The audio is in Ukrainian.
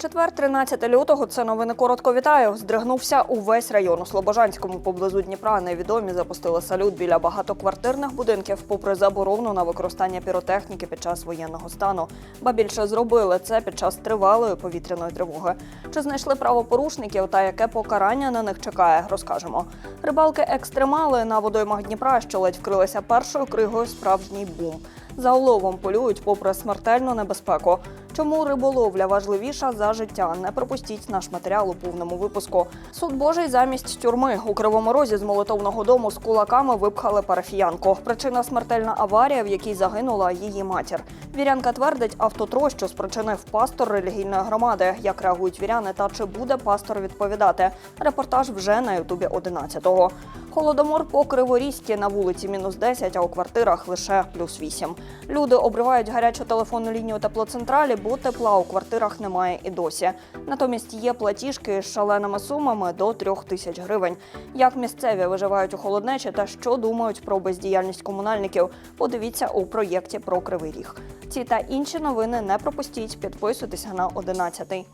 Четвер, 13 лютого. Це новини коротко вітаю. Здригнувся увесь район у Слобожанському поблизу Дніпра. Невідомі запустили салют біля багатоквартирних будинків, попри заборону на використання піротехніки під час воєнного стану. Ба більше зробили це під час тривалої повітряної тривоги. Чи знайшли правопорушників та яке покарання на них чекає, розкажемо. Рибалки екстремали на водоймах Дніпра, що ледь вкрилися першою кригою справжній бум. За уловом полюють попри смертельну небезпеку. Чому риболовля важливіша за життя? Не пропустіть наш матеріал у повному випуску. Суд Божий замість тюрми у кривому розі з молитовного дому з кулаками випхали парафіянку. Причина смертельна аварія, в якій загинула її матір. Вірянка твердить, автотрощу спричинив пастор релігійної громади. Як реагують віряни та чи буде пастор відповідати? Репортаж вже на Ютубі 11-го. Холодомор по Криворізькі на вулиці мінус 10, а у квартирах лише плюс 8. Люди обривають гарячу телефонну лінію теплоцентралі, бо тепла у квартирах немає і досі. Натомість є платіжки з шаленими сумами до трьох тисяч гривень. Як місцеві виживають у холоднечі та що думають про бездіяльність комунальників? Подивіться у проєкті про Кривий Ріг. Ці та інші новини не пропустіть. Підписуйтеся на 11.